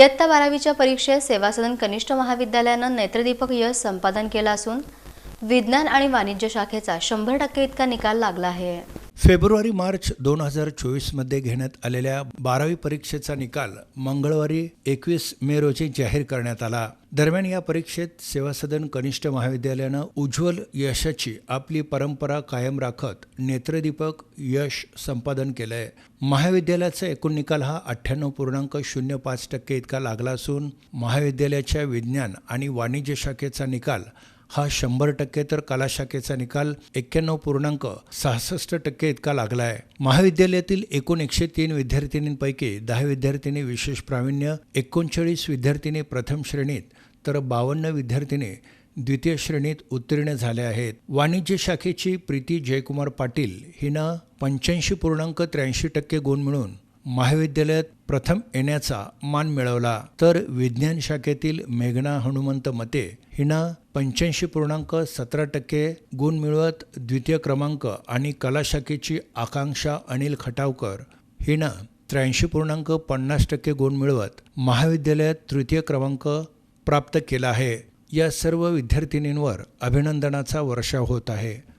इयत्ता बारावीच्या परीक्षेत सेवा सदन कनिष्ठ महाविद्यालयानं नेत्रदीपक यश संपादन केला असून विज्ञान आणि वाणिज्य शाखेचा शंभर टक्के इतका निकाल लागला आहे. फेब्रुवारी मार्च दोन हजार चोवीसमध्ये घेण्यात आलेल्या बारावी परीक्षेचा निकाल मंगळवारी एकवीस मे रोजी जाहीर करण्यात आला. दरम्यान या परीक्षेत सेवा सदन कनिष्ठ महाविद्यालयानं उज्ज्वल यशाची आपली परंपरा कायम राखत नेत्रदीपक यश संपादन केलंय. महाविद्यालयाचा एकूण निकाल हा अठ्ठ्याण्णव पूर्णांक शून्य पाच टक्के इतका लागला असून महाविद्यालयाच्या विज्ञान आणि वाणिज्य शाखेचा निकाल हा शंभर टक्के तर कलाशाखेचा निकाल एक्क्याण्णव पूर्णांक सहासष्ट टक्के इतका लागला आहे महाविद्यालयातील एकूण एकशे तीन विद्यार्थिनींपैकी दहा विद्यार्थिनी विशेष प्रावीण्य एकोणचाळीस विद्यार्थिनी प्रथम श्रेणीत तर बावन्न विद्यार्थिनी द्वितीय श्रेणीत उत्तीर्ण झाल्या आहेत. वाणिज्य शाखेची प्रीती जयकुमार पाटील हिनं पंच्याऐंशी पूर्णांक त्र्याऐंशी टक्के गुण मिळून महाविद्यालयात प्रथम येण्याचा मान मिळवला. तर विज्ञान शाखेतील मेघना हनुमंत मते हिनं पंच्याऐंशी पूर्णांक सतरा टक्के गुण मिळवत द्वितीय क्रमांक आणि कला शाखेची आकांक्षा अनिल खटावकर हिनं त्र्याऐंशी पूर्णांक पन्नास टक्के गुण मिळवत महाविद्यालयात तृतीय क्रमांक प्राप्त केला आहे. या सर्व विद्यार्थिनींवर अभिनंदनाचा वर्षाव होत आहे.